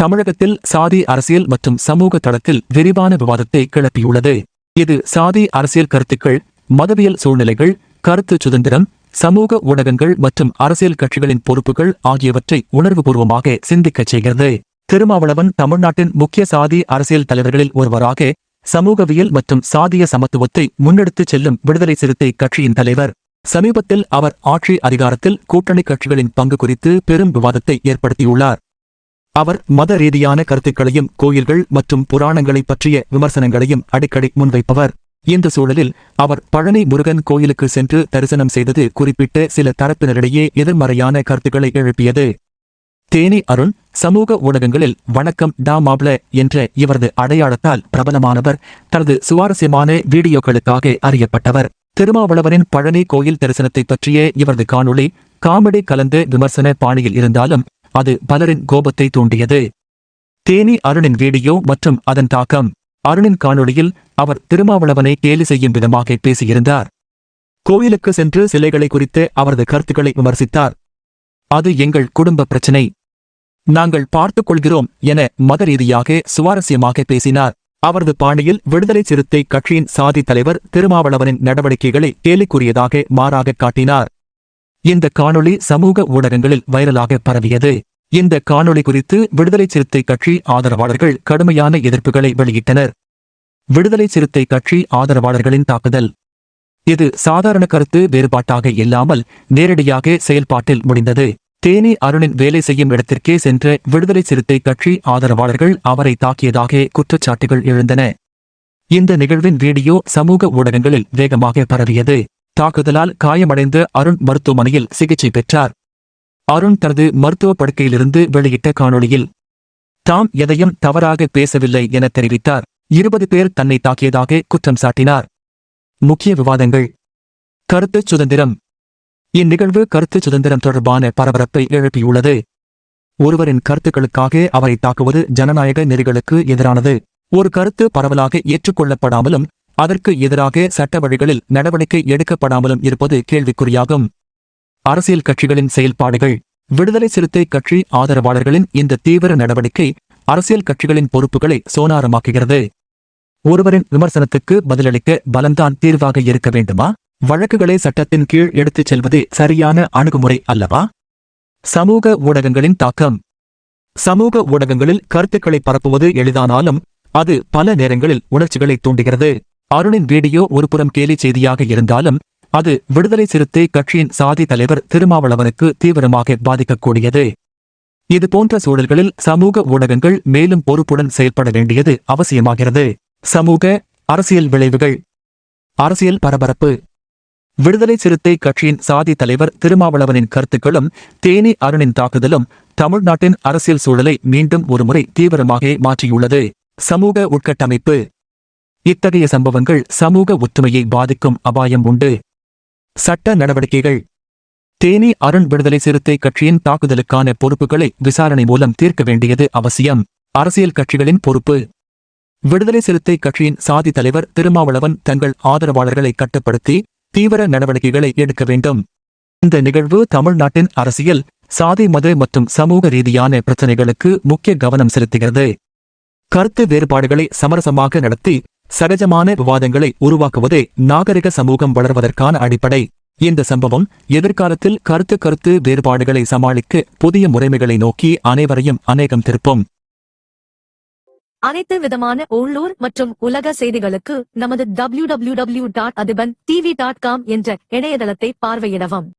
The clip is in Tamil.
தமிழகத்தில் சாதி அரசியல் மற்றும் சமூக தளத்தில் விரிவான விவாதத்தை கிளப்பியுள்ளது. இது சாதி அரசியல் கருத்துக்கள் மதவியல் சூழ்நிலைகள் கருத்து சுதந்திரம் சமூக ஊடகங்கள் மற்றும் அரசியல் கட்சிகளின் பொறுப்புகள் ஆகியவற்றை உணர்வுபூர்வமாக சிந்திக்கச் செய்கிறது. திருமாவளவன் தமிழ்நாட்டின் முக்கிய சாதி அரசியல் தலைவர்களில் ஒருவராக சமூகவியல் மற்றும் சாதிய சமத்துவத்தை முன்னெடுத்துச் செல்லும் விடுதலை சிறுத்தை கட்சியின் தலைவர். சமீபத்தில் அவர் ஆட்சி அதிகாரத்தில் கூட்டணி கட்சிகளின் பங்கு குறித்து பெரும் விவாதத்தை ஏற்படுத்தியுள்ளார். அவர் மத ரீதியான கருத்துக்களையும் கோயில்கள் மற்றும் புராணங்களை பற்றிய விமர்சனங்களையும் அடிக்கடி முன்வைப்பவர். இந்த சூழலில் அவர் பழனி முருகன் கோயிலுக்கு சென்று தரிசனம் செய்தது குறிப்பிட்ட சில தரப்பினரிடையே எதிர்மறையான கருத்துக்களை எழுப்பியது. தேனி அருண் சமூக ஊடகங்களில் வணக்கம் டா மாப்ள என்ற இவரது அடையாளத்தால் பிரபலமானவர் தனது சுவாரஸ்யமான வீடியோக்களுக்காக அறியப்பட்டவர். திருமாவளவரின் பழனி கோயில் தரிசனத்தை பற்றிய இவரது காணொளி காமெடி கலந்து விமர்சன பாணியில் இருந்தாலும் அது பலரின் கோபத்தை தூண்டியது. தேனி அருணின் வீடியோ மற்றும் அதன் தாக்கம். அருணின் காணொளியில் அவர் திருமாவளவனை கேலி செய்யும் விதமாக பேசியிருந்தார். கோயிலுக்கு சென்று சிலைகளை குறித்து அவரது கருத்துக்களை விமர்சித்தார். அது எங்கள் குடும்ப பிரச்சினை. நாங்கள் பார்த்துக் கொள்கிறோம் என மத ரீதியாக சுவாரஸ்யமாக பேசினார். அவரது பாணியில் விடுதலை சிறுத்தை கட்சியின் சாதி தலைவர் திருமாவளவனின் நடவடிக்கைகளை கேலிக்குரியதாக மாறாக காட்டினார். இந்த காணொளி சமூக ஊடகங்களில் வைரலாக பரவியது. இந்த காணொளி குறித்து விடுதலை சிறுத்தை கட்சி ஆதரவாளர்கள் கடுமையான எதிர்ப்புகளை வெளியிட்டனர். விடுதலை சிறுத்தை கட்சி ஆதரவாளர்களின் தாக்குதல். இது சாதாரண கருத்து வேறுபாட்டாக இல்லாமல் நேரடியாக செயல்பாட்டில் முடிந்தது. தேனி அருணின் வேலை செய்யும் இடத்திற்கே சென்ற விடுதலை சிறுத்தை கட்சி ஆதரவாளர்கள் அவரை தாக்கியதாக குற்றச்சாட்டுகள் எழுந்தன. இந்த நிகழ்வின் வீடியோ சமூக ஊடகங்களில் வேகமாக பரவியது. தாக்குதலால் காயமடைந்த அருண் மருத்துவமனையில் சிகிச்சை பெற்றார். அருண் தனது மருத்துவ படுக்கையிலிருந்து வெளியிட்ட காணொளியில் தாம் எதையும் தவறாக பேசவில்லை என தெரிவித்தார். இருபது பேர் தன்னை தாக்கியதாக குற்றம் சாட்டினார். முக்கிய விவாதங்கள். கருத்துச் சுதந்திரம். இந்நிகழ்வு கருத்து சுதந்திரம் தொடர்பான பரபரப்பை எழுப்பியுள்ளது. ஒருவரின் கருத்துக்களுக்காக அவரை தாக்குவது ஜனநாயக நெறிகளுக்கு எதிரானது. ஒரு கருத்து பரவலாக ஏற்றுக்கொள்ளப்படாமலும் அதற்கு எதிராக சட்ட வழிகளில் நடவடிக்கை எடுக்கப்படாமலும் இருப்பது கேள்விக்குறியாகும். அரசியல் கட்சிகளின் செயல்பாடுகள் விடுதலை சிறுத்தை கட்சி ஆதரவாளர்களின் இந்த தீவிர நடவடிக்கை அரசியல் கட்சிகளின் பொறுப்புகளை சோனாரமாக்குகிறது. ஒருவரின் விமர்சனத்துக்கு பதிலளிக்க பலம்தான் தீர்வாக இருக்க வேண்டுமா? வழக்குகளை சட்டத்தின் கீழ் எடுத்துச் செல்வது சரியான அணுகுமுறை அல்லவா? சமூக ஊடகங்களின் தாக்கம். சமூக ஊடகங்களில் கருத்துக்களை பரப்புவது எளிதானாலும் அது பல நேரங்களில் உணர்ச்சிகளை தூண்டுகிறது. அருணின் வீடியோ ஒருபுறம் கேலி செய்தியாக இருந்தாலும் அது விடுதலை சிறுத்தை கட்சியின் சாதி தலைவர் திருமாவளவனுக்கு தீவிரமாக பாதிக்கக்கூடியது. இது போன்ற சூழல்களில் சமூக ஊடகங்கள் மேலும் பொறுப்புடன் செயல்பட வேண்டியது அவசியமாகிறது. சமூக அரசியல் விளைவுகள். அரசியல் பரபரப்பு. விடுதலை சிறுத்தை கட்சியின் சாதி தலைவர் திருமாவளவனின் கருத்துக்களும் தேனி அருணின் தாக்குதலும் தமிழ்நாட்டின் அரசியல் சூழலை மீண்டும் ஒருமுறை தீவிரமாக மாற்றியுள்ளது. சமூக உட்கட்டமைப்பு இத்தகைய சம்பவங்கள் சமூக ஒற்றுமையை பாதிக்கும் அபாயம் உண்டு. சட்ட நடவடிக்கைகள். தேனி அருண் விடுதலை சிறுத்தை கட்சியின் தாக்குதலுக்கான பொறுப்புகளை விசாரணை மூலம் தீர்க்க வேண்டியது அவசியம். அரசியல் கட்சிகளின் பொறுப்பு. விடுதலை சிறுத்தை கட்சியின் சாதி தலைவர் திருமாவளவன் தங்கள் ஆதரவாளர்களை கட்டுப்படுத்தி தீவிர நடவடிக்கைகளை எடுக்க வேண்டும். இந்த நிகழ்வு தமிழ்நாட்டின் அரசியல் சாதி மத மற்றும் சமூக ரீதியான பிரச்சினைகளுக்கு முக்கிய கவனம் செலுத்துகிறது. கருத்து வேறுபாடுகளை சமரசமாக நடத்தி சகஜமான விவாதங்களை உருவாக்குவதே நாகரிக சமூகம் வளர்வதற்கான அடிப்படை. இந்த சம்பவம் எதிர்காலத்தில் கருத்து கருத்து வேறுபாடுகளை சமாளிக்க புதிய முறைமைகளை நோக்கி அனைவரையும் அநேகம் திருப்பும். அனைத்து விதமான உள்ளூர் மற்றும் உலக செய்திகளுக்கு நமது W W W dot Athiban TV dot com என்ற இணையதளத்தை பார்வையிடவும்.